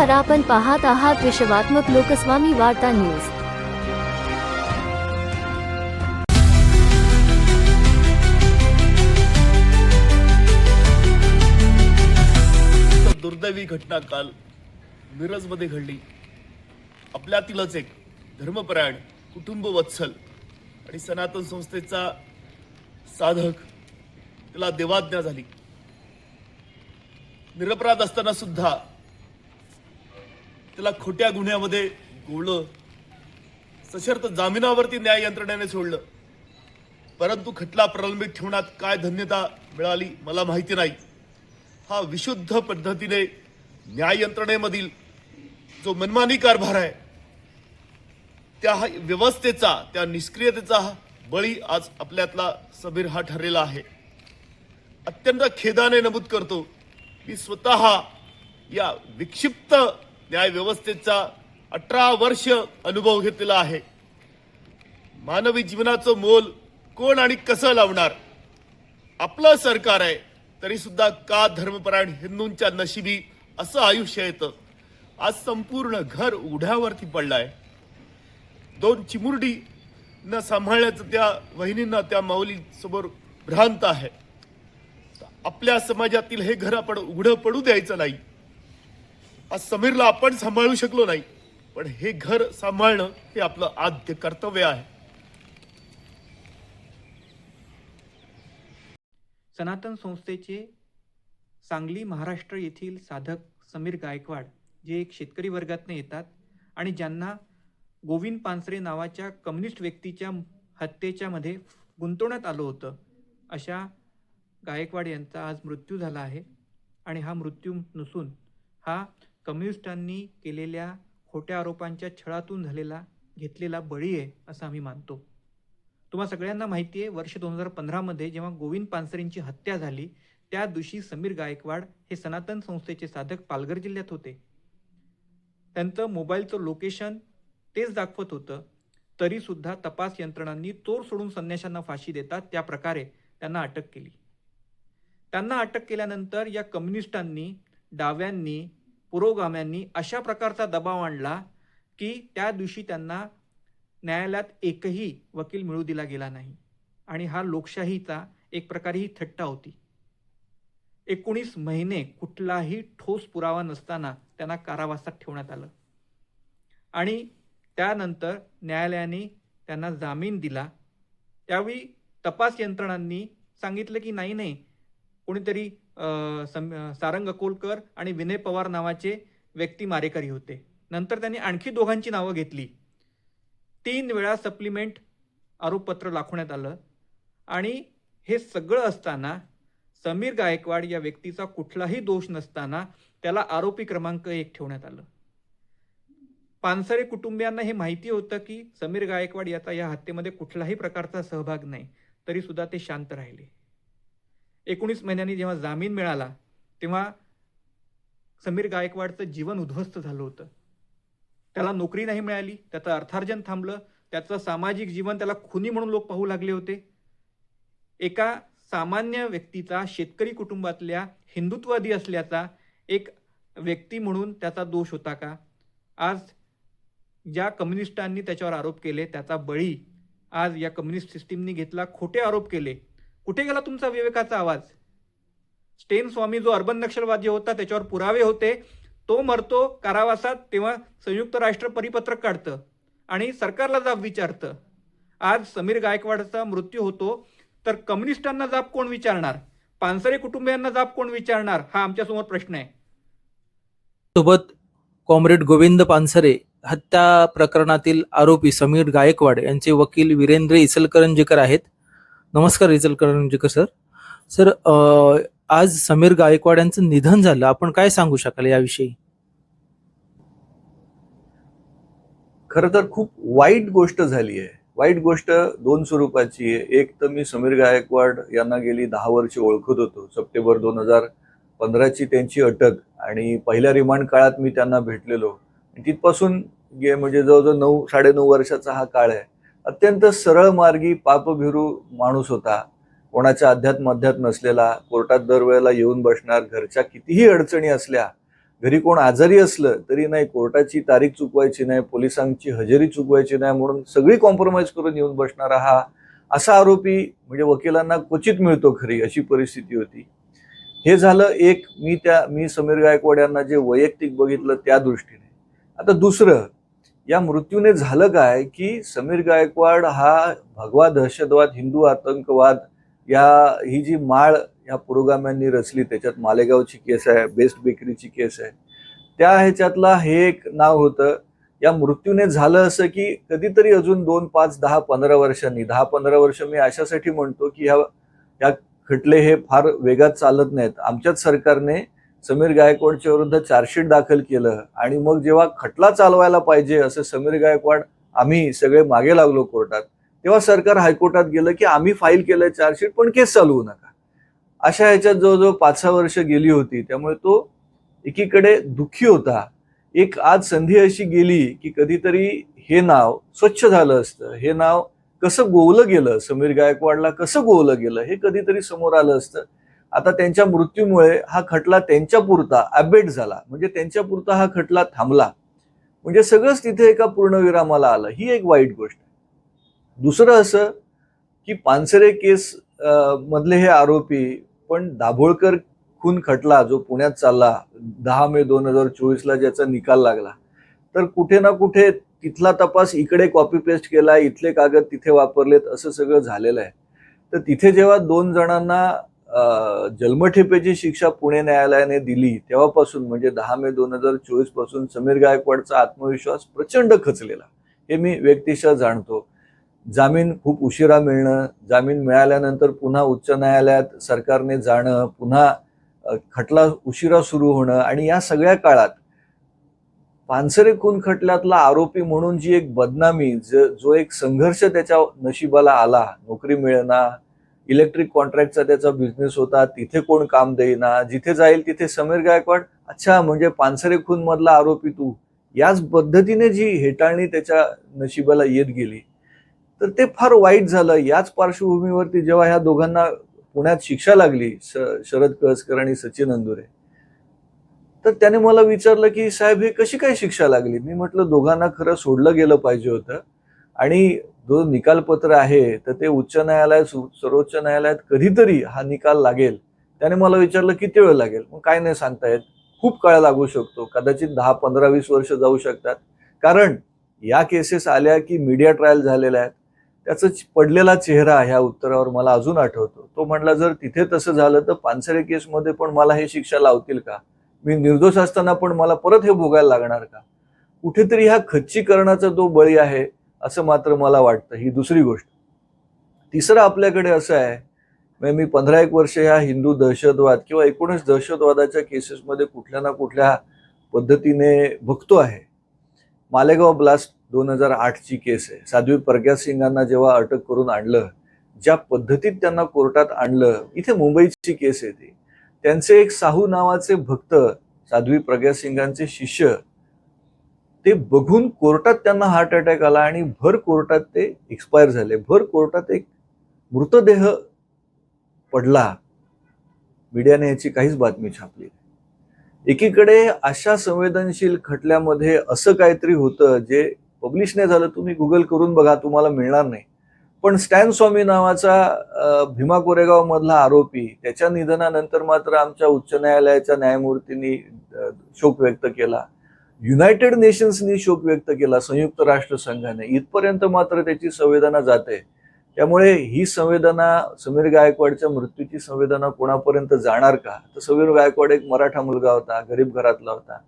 नमस्कार आपण पाहत आहात विश्वात्मक लोकस्वामी वार्ता न्यूज. दुर्दैवी घटना काल मिरजमध्ये घडली. आपल्यातीलच एक धर्मपरायण कुटुंब वत्सल आणि सनातन संस्थेचा साधक त्याला देवाज्ञा झाली. निरपराध असताना सुद्धा त्याला खोट्या गुन्ह्यामध्ये गोवलं सशर्त जामिनावरती न्याय यंत्रणेने सोडलं. परंतु खटला प्रलंबित ठेवण्यात काय धन्यता मिळाली मला माहिती नाही. हा विशुद्ध पद्धतीने न्याय यंत्रणेमधील जो मनमानी कारभार आहे त्या हा व्यवस्थेचा त्या निष्क्रियतेचा बळी आज आपल्यातला समीर हा ठरलेला आहे. अत्यंत खेदाने नमूद करतो मी स्वतः या विक्षिप्त न्याय व्यवस्थेचा अठरा वर्ष अनुभव घेतलेला आहे. मानवी जीवनाचं मोल कोण आणि कसं लावणार? आपलं सरकार आहे तरी सुद्धा का धर्मपरायण हिंदूंच्या नशिबी असं आयुष्य येतं? आज संपूर्ण घर उघड्यावरती पडलाय. दोन चिमुरडी न सांभाळण्याचं त्या वहिनींना त्या माऊली समोर भ्रांत आहे. आपल्या समाजातील हे घर आपण उघडं पडू द्यायचं नाही. आज समीरला आपण सांभाळू शकलो नाही. पण हे घर सांभाळणं हे आपलं आद्य कर्तव्य आहे. सनातन संस्थेचे सांगली महाराष्ट्र येथील साधक समीर गायकवाड जे एक शेतकरी वर्गातनं येतात आणि ज्यांना गोविंद पानसरे नावाच्या कम्युनिस्ट व्यक्तीच्या हत्येच्या मध्ये गुंतवण्यात आलं होतं अशा गायकवाड यांचा आज मृत्यू झाला आहे. आणि हा मृत्यू नसून हा कम्युनिस्टांनी केलेल्या खोट्या आरोपांच्या छळातून झालेला घेतलेला बळी आहे असं आम्ही मानतो. तुम्हाला सगळ्यांना माहिती आहे वर्ष दोन हजार पंधरामध्ये जेव्हा गोविंद पानसरेंची हत्या झाली त्या दिवशी समीर गायकवाड हे सनातन संस्थेचे साधक पालघर जिल्ह्यात होते. त्यांचं मोबाईलचं लोकेशन तेच दाखवत होतं तरीसुद्धा तपास यंत्रणांनी चोर सोडून संन्याशांना फाशी देतात त्या प्रकारे त्यांना अटक केली. त्यांना अटक केल्यानंतर या कम्युनिस्टांनी डाव्यांनी पुरोगाम्यांनी अशा प्रकारचा दबाव आणला की त्या दिवशी त्यांना न्यायालयात एकही वकील मिळू दिला गेला नाही. आणि हा लोकशाहीचा एक प्रकारे ही थट्टा होती. एकोणीस महिने कुठलाही ठोस पुरावा नसताना त्यांना कारावासात ठेवण्यात आलं. आणि त्यानंतर न्यायालयाने त्यांना जामीन दिला. त्यावेळी तपास यंत्रणांनी सांगितलं की नाही नाही कोणीतरी सारंग अकोलकर आणि विनय पवार नावाचे व्यक्ती मारेकरी होते. नंतर त्यांनी आणखी दोघांची नावं घेतली. तीन वेळा सप्लिमेंट आरोपपत्र दाखवण्यात आलं. आणि हे सगळं असताना समीर गायकवाड या व्यक्तीचा कुठलाही दोष नसताना त्याला आरोपी क्रमांक एक ठेवण्यात आलं. पानसरे कुटुंबियांना हे माहिती होतं की समीर गायकवाड याचा या हत्येमध्ये कुठलाही प्रकारचा सहभाग नाही तरीसुद्धा ते शांत राहिले. एकोणीस महिन्यांनी जेव्हा जामीन मिळाला तेव्हा समीर गायकवाडचं जीवन उद्ध्वस्त झालं होतं. त्याला नोकरी नाही मिळाली त्याचं अर्थार्जन थांबलं त्याचं सामाजिक जीवन त्याला खुनी म्हणून लोक पाहू लागले होते. एका सामान्य व्यक्तीचा शेतकरी कुटुंबातल्या हिंदुत्ववादी असल्याचा एक व्यक्ती म्हणून त्याचा दोष होता का? आज ज्या कम्युनिस्टांनी त्याच्यावर आरोप केले त्याचा बळी आज या कम्युनिस्ट सिस्टीमनी घेतला खोटे आरोप केले. कुठे गेला तुमचा विवेकाचा आवाज? स्टेन स्वामी जो अर्बन नक्षलवादी होता त्याच्यावर पुरावे होते. तो मरतो कारावासात तेव्हा संयुक्त राष्ट्र परिपत्रक काढतं आणि सरकारला जाब विचारतं. आज समीर गायकवाडचा मृत्यू होतो तर कम्युनिस्टांना जाब कोण विचारणार? पानसरे कुटुंबियांना जाब कोण विचारणार? हा आमच्यासमोर प्रश्न आहे. सोबत कॉम्रेड गोविंद पानसरे हत्या प्रकरणातील आरोपी समीर गायकवाड यांचे वकील वीरेंद्र इचलकरंजीकर आहेत. नमस्कार इचलकरंजीकर सर. सर आज समीर गायकवाड यांचं निधन झालं. आपण काय सांगू शकाल याविषयी? खर तर खूप वाईट गोष्ट झाली आहे. वाईट गोष्ट दोन स्वरूपाची आहे. एक तर मी समीर गायकवाड यांना गेली दहा वर्ष ओळखत होतो. सप्टेंबर दोन हजार पंधराची त्यांची अटक आणि पहिल्या रिमांड काळात मी त्यांना भेटलेलो. तिथपासून गे म्हणजे जवळजवळ नऊ साडेनऊ वर्षाचा हा काळ आहे. अत्यंत सरळ मार्गी पापभिरू माणूस होता. कोणाच्या अध्यात्म अध्यात नसलेला कोर्टात दरवेळेला येऊन बसणार घरच्या कितीही अडचणी असल्या घरी कोण आजारी असलं तरी नाही कोर्टाची तारीख चुकवायची नाही पोलिसांची हजेरी चुकवायची नाही म्हणून सगळी कॉम्प्रोमाइज करून येऊन बसणारा हा असा आरोपी म्हणजे वकिलांना क्वचित मिळतो खरी अशी परिस्थिती होती. हे झालं एक मी त्या मी समीर गायकवाड यांना जे वैयक्तिक बघितलं त्या दृष्टीने. आता दुसरं या मृत्यूने झालं काय की समीर गायकवाड हा भगवा दहशतवाद हिंदू आतंकवाद या ही जी माळ या पुरोगाम्यांनी रचली त्याच्यात मालेगावची केस आहे बेस्ट बेकरीची केस आहे त्या ह्याच्यातला हे एक नाव होतं. या मृत्यूने झालं असं की कधीतरी अजून दोन पाच दहा पंधरा वर्षांनी दहा पंधरा वर्ष मी अशासाठी म्हणतो की ह्या या खटले हे फार वेगात चालत नाहीत. आमच्याच सरकारने समीर गायकवाडच्या विरुद्ध चार्जशीट दाखल केलं आणि मग जेव्हा खटला चालवायला पाहिजे असं समीर गायकवाड आम्ही सगळे मागे लागलो कोर्टात तेव्हा सरकार हायकोर्टात गेलं की आम्ही फाईल केलंय चार्जशीट पण केस चालवू नका. अशा ह्याच्यात जवळजवळ पाच सहा वर्ष गेली होती त्यामुळे तो एकीकडे दुःखी होता. एक आज संधी अशी गेली की कधीतरी हे नाव स्वच्छ झालं असतं. हे नाव कसं गोवलं गेलं? समीर गायकवाडला कसं गोवलं गेलं? हे कधीतरी समोर आलं असतं. आता त्यांच्या मृत्यूमुळे हा खटला त्यांच्या पुरता अबेट झाला. म्हणजे त्यांच्या पुरता हा खटला थांबला. म्हणजे सगळंच तिथे एका पूर्णविरामाला आलं. ही एक वाईट गोष्ट आहे. दुसरं असं की पानसरे केस मधले हे आरोपी पण दाभोळकर खून खटला जो पुण्यात चालला दहा मे दोन हजार चोवीसला ज्याचा निकाल लागला. तर कुठे ना कुठे तिथला तपास इकडे कॉपी पेस्ट केला इथले कागद तिथे वापरलेत असं सगळं झालेलं आहे. तर तिथे जेव्हा दोन जणांना जन्मठेपेची शिक्षा पुणे न्यायालयाने दिली तेव्हापासून म्हणजे दहा मे दोन हजार चोवीसपासून समीर गायकवाडचा आत्मविश्वास प्रचंड खचलेला. हे मी व्यक्तिशः जाणतो. जामीन खूप उशिरा मिळणं जामीन मिळाल्यानंतर पुन्हा उच्च न्यायालयात सरकारने जाणं पुन्हा खटला उशिरा सुरू होणं आणि या सगळ्या काळात पानसरे खून खटल्यातला आरोपी म्हणून जी एक बदनामी ज- जो एक संघर्ष त्याच्या नशिबाला आला नोकरी मिळेना इलेक्ट्रिक कॉन्ट्रॅक्टचा त्याचा बिझनेस होता तिथे कोण काम देईना जिथे जाईल तिथे समीर गायकवाड अच्छा म्हणजे पानसरे खून मधला आरोपी तू. याच पद्धतीने जी हेटाळणी त्याच्या नशिबाला येत गेली. तर ते फार वाईट झालं. याच पार्श्वभूमीवरती जेव्हा ह्या दोघांना पुण्यात शिक्षा लागली श- शरद कळसकर आणि सचिन अंदुरे तर त्याने मला विचारलं की साहेब हे कशी काय शिक्षा लागली? मी म्हटलं दोघांना खरं सोडलं गेलं पाहिजे होतं. आणि जो निकालपत्र आहे तर ते उच्च न्यायालयात सु- सर्वोच्च न्यायालयात कधीतरी हा निकाल लागेल. त्याने मला विचारलं किती वेळ लागेल? मग काय नाही सांगता येत खूप काळ लागू शकतो. कदाचित दहा पंधरा वीस वर्ष जाऊ शकतात. कारण या केसेस आल्या की मीडिया ट्रायल झालेल्या आहेत. त्याचा पडलेला चेहरा ह्या उत्तरावर मला अजून आठवतो. तो म्हटला जर तिथे तसं झालं तर पानसरे केसमध्ये पण मला हे शिक्षा लावतील का? मी निर्दोष असताना पण मला परत हे भोगायला लागणार का? कुठेतरी ह्या खच्चीकरणाचा जो बळी आहे असं मात्र मला वाटतं ही दुसरी गोष्ट. तिसरं आपल्याकडे असं आहे म्हणजे मी पंधरा एक वर्ष ह्या हिंदू दहशतवाद किंवा एकूणच दहशतवादाच्या केसेसमध्ये कुठल्या ना कुठल्या पद्धतीने बघतो आहे. मालेगाव ब्लास्ट दोन हजार आठची केस आहे. साध्वी प्रज्ञा सिंगांना जेव्हा अटक करून आणलं ज्या पद्धतीत त्यांना कोर्टात आणलं इथे मुंबईची केस आहे ती. त्यांचे एक साहू नावाचे भक्त साध्वी प्रज्ञा सिंगांचे शिष्य ते बघून कोर्टात त्यांना हार्ट अटॅक आला आणि भर कोर्टात ते एक्सपायर झाले. भर कोर्टात एक मृतदेह पडला. मीडियाने याची काहीच बातमी छापली एकीकडे अशा संवेदनशील खटल्यामध्ये असं काहीतरी होतं जे पब्लिश नाही झालं तुम्ही गुगल करून बघा तुम्हाला मिळणार नाही. पण स्टॅन स्वामी नावाचा भीमा कोरेगाव मधला आरोपी त्याच्या निधनानंतर मात्र आमच्या उच्च न्यायालयाच्या न्यायमूर्तींनी शोक व्यक्त केला. युनायटेड नेशन्सनी शोक व्यक्त केला संयुक्त राष्ट्र संघाने. इथपर्यंत मात्र त्याची संवेदना जाते. त्यामुळे ही संवेदना समीर गायकवाडच्या मृत्यूची संवेदना कोणापर्यंत जाणार का? तर समीर गायकवाड एक मराठा मुलगा होता गरीब घरातला होता.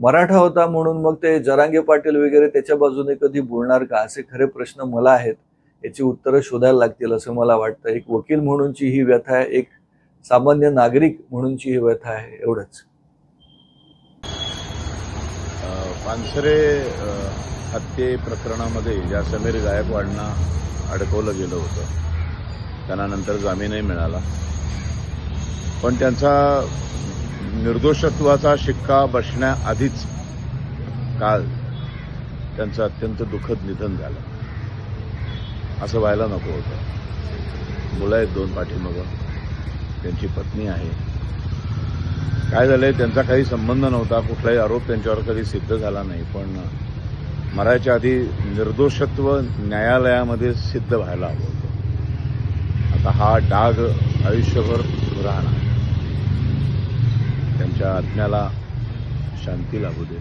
मराठा होता म्हणून मग ते जरांगे पाटील वगैरे त्याच्या बाजूने कधी बोलणार का? असे खरे प्रश्न मला आहेत. याची उत्तरं शोधायला लागतील असं मला वाटतं. एक वकील म्हणूनची ही व्यथा आहे एक सामान्य नागरिक म्हणूनची ही व्यथा आहे एवढंच. पानसरे हत्ये प्रकरणामध्ये ज्या समीर गायकवाडना अडकवलं गेलं होतं त्यांना नंतर जामीनही मिळाला. पण त्यांचा निर्दोषत्वाचा शिक्का बसण्याआधीच काल त्यांचं अत्यंत दुःखद निधन झालं. असं व्हायला नको होतं. मुलं आहेत दोन पाठीमागं. त्यांची पत्नी आहे. काय झालंय त्यांचा काही संबंध नव्हता कुठलाही आरोप त्यांच्यावर कधी सिद्ध झाला नाही पण मरायच्या आधी निर्दोषत्व न्यायालयामध्ये सिद्ध व्हायला हवं होतं. आता हा डाग आयुष्यभर राहणार. त्यांच्या आत्म्याला शांती लाभू दे.